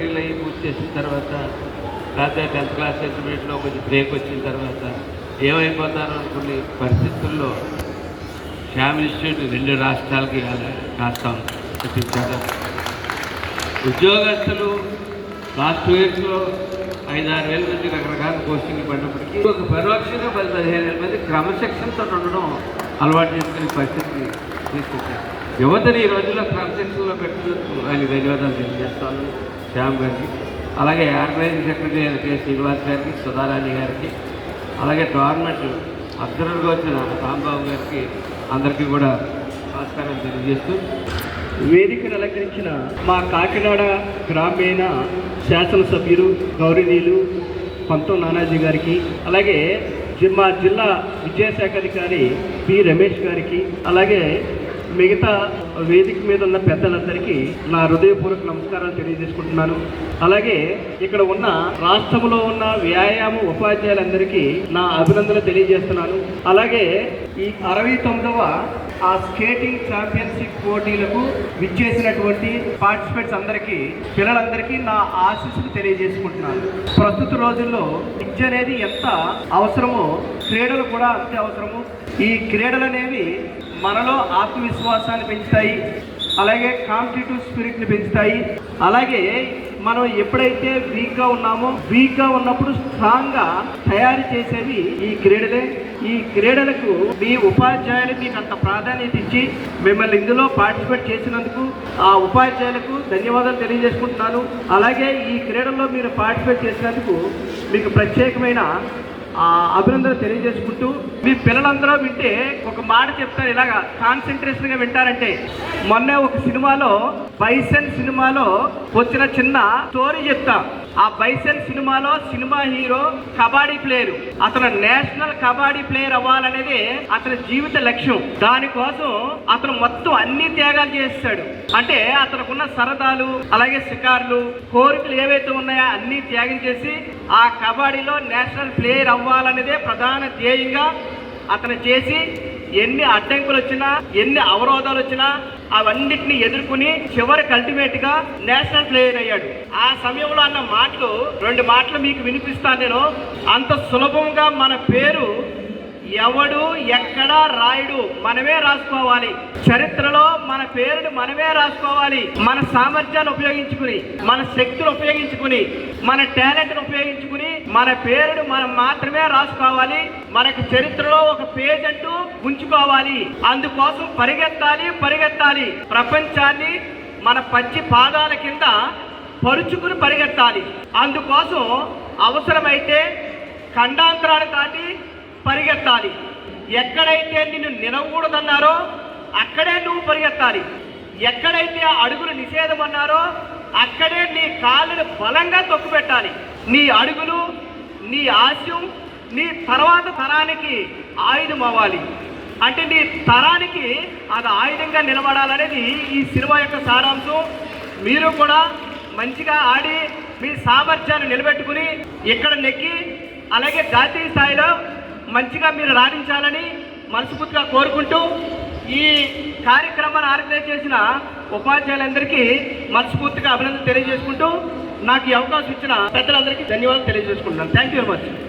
Settle అయ్యి పూర్తి చేసిన తర్వాత లేకపోతే టెన్త్ క్లాస్ ఇంటర్మీడియట్లో కొంచెం బ్రేక్ వచ్చిన తర్వాత ఏమైపోతారో అనుకునే పరిస్థితుల్లో శ్యామ్ ఇన్స్టిట్యూట్ రెండు రాష్ట్రాలకి కాస్త తెప్పించారు ఉద్యోగస్తులు లాస్ట్ టూ ఇయర్స్లో ఐదారు వేల మంది రకరకాల పోస్టింగ్లు పడినప్పటికీ ఒక పరోక్షంగా పది పదిహేను వేల మంది క్రమశిక్షణతో ఉండడం అలవాటు చేసుకునే పరిస్థితి తీసుకొచ్చారు. యువతని ఈ రోజుల్లో క్రమశిక్షణలో పెట్టినందుకు ఆయన ధన్యవాదాలు తెలియజేస్తాను. శ్యామ్ గారికి అలాగే ఆర్గనైజింగ్ సెక్రటరీ అయిన కె. శ్రీనివాస్ గారికి సుధారాణి గారికి అలాగే గవర్నమెంట్ అబ్జర్వర్గా వచ్చిన రాంబాబు గారికి అందరికీ కూడా నమస్కారం తెలియజేస్తూ వేదికను అలంకరించిన మా కాకినాడ గ్రామీణ శాసనసభ్యులు గౌరీనీలు పంతం నానాజీ గారికి అలాగే జి- మా జిల్లా విద్యాశాఖ అధికారి పి. రమేష్ గారికి అలాగే మిగతా వేదిక మీద ఉన్న పెద్దలందరికీ నా హృదయపూర్వక నమస్కారాలు తెలియజేసుకుంటున్నాను. అలాగే ఇక్కడ ఉన్న రాష్ట్రంలో ఉన్న వ్యాయామ ఉపాధ్యాయులందరికీ నా అభినందనలు తెలియజేస్తున్నాను. అలాగే ఈ అరవై తొమ్మిదవ ఆ స్కేటింగ్ ఛాంపియన్షిప్ పోటీలకు విచ్చేసినటువంటి పార్టిసిపేట్స్ అందరికీ పిల్లలందరికీ నా ఆశీస్సులు తెలియజేసుకుంటున్నాను. ప్రస్తుత రోజుల్లో విద్య అనేది ఎంత అవసరమో క్రీడలు కూడా అంతే అవసరము. ఈ క్రీడలు అనేవి మనలో ఆత్మవిశ్వాసాన్ని పెంచుతాయి. అలాగే కాంపిటేటివ్ స్పిరిట్ని పెంచుతాయి. అలాగే మనం ఎప్పుడైతే వీక్గా ఉన్నామో వీక్గా ఉన్నప్పుడు స్ట్రాంగ్గా తయారు చేసేవి ఈ క్రీడలే. ఈ క్రీడలకు మీ ఉపాధ్యాయులు మీకు అంత ప్రాధాన్యత ఇచ్చి మిమ్మల్ని ఇందులో పార్టిసిపేట్ చేసినందుకు ఆ ఉపాధ్యాయులకు ధన్యవాదాలు తెలియజేసుకుంటున్నాను. అలాగే ఈ క్రీడల్లో మీరు పార్టిసిపేట్ చేసినందుకు మీకు ప్రత్యేకమైన అభినందన తెలియజేసుకుంటూ మీ పిల్లలందరూ వింటే ఒక మాట చెప్తారు ఇలాగా కాన్సన్ట్రేషన్గా వింటారంటే. మొన్న ఒక సినిమాలో బైసన్ సినిమాలో వచ్చిన చిన్న స్టోరీ చెప్తా. ఆ బైసన్ సినిమాలో సినిమా హీరో కబడ్డీ ప్లేయర్. అతను నేషనల్ కబడ్డీ ప్లేయర్ అవ్వాలనేది అతని జీవిత లక్ష్యం. దానికోసం అతను మొత్తం అన్ని త్యాగాలు చేస్తాడు. అంటే అతనుకున్న సరదాలు అలాగే షికార్లు కోరికలు ఏవైతే ఉన్నాయో అన్ని త్యాగం చేసి ఆ కబడ్డీలో నేషనల్ ప్లేయర్ అవ్వాలనేదే ప్రధాన ధ్యేయంగా అతను చేసి ఎన్ని అడ్డంకులు వచ్చినా ఎన్ని అవరోధాలు వచ్చినా అవన్నిటిని ఎదుర్కొని చివరికి అల్టిమేట్గా నేషనల్ ప్లేయర్ అయ్యాడు. ఆ సమయంలో అన్న మాటలు రెండు మాటలు మీకు వినిపిస్తాను నేను. అంత సులభంగా మన పేరు ఎవడు ఎక్కడ రాయుడు మనమే రాసుకోవాలి. చరిత్రలో మన పేరును మనమే రాసుకోవాలి. మన సామర్థ్యాన్ని ఉపయోగించుకుని మన శక్తిని ఉపయోగించుకుని మన టాలెంట్ని ఉపయోగించుకుని మన పేరును మనం మాత్రమే రాసుకోవాలి. మనకి చరిత్రలో ఒక పేజ్ అంటూ ఉంచుకోవాలి. అందుకోసం పరిగెత్తాలి పరిగెత్తాలి. ప్రపంచాన్ని మన పచ్చి పాదాల కింద పరుచుకుని పరిగెత్తాలి. అందుకోసం అవసరమైతే ఖండాంతరాలు దాటి పరిగెత్తాలి. ఎక్కడైతే నిన్ను నిలవకూడదన్నారో అక్కడే నువ్వు పరిగెత్తాలి. ఎక్కడైతే అడుగులు నిషేధం అన్నారో అక్కడే నీ కాళ్ళను బలంగా తొక్కుపెట్టాలి. నీ అడుగులు నీ ఆశయం నీ తర్వాత తరానికి ఆయుధం అవ్వాలి అంటే నీ తరానికి అది ఆయుధంగా నిలబడాలనేది ఈ సినిమా యొక్క సారాంశం. మీరు కూడా మంచిగా ఆడి మీ సామర్థ్యాన్ని నిలబెట్టుకుని ఇక్కడ నెక్కి అలాగే జాతీయ స్థాయిలో మంచిగా మీరు రాణించాలని మనస్ఫూర్తిగా కోరుకుంటూ ఈ కార్యక్రమాన్ని ఆర్గనైజ్ చేసిన ఉపాధ్యాయులందరికీ మనస్ఫూర్తిగా అభినందన తెలియజేసుకుంటూ నాకు ఈ అవకాశం ఇచ్చిన పెద్దలందరికీ ధన్యవాదాలు తెలియజేసుకుంటున్నాను. Thank you very much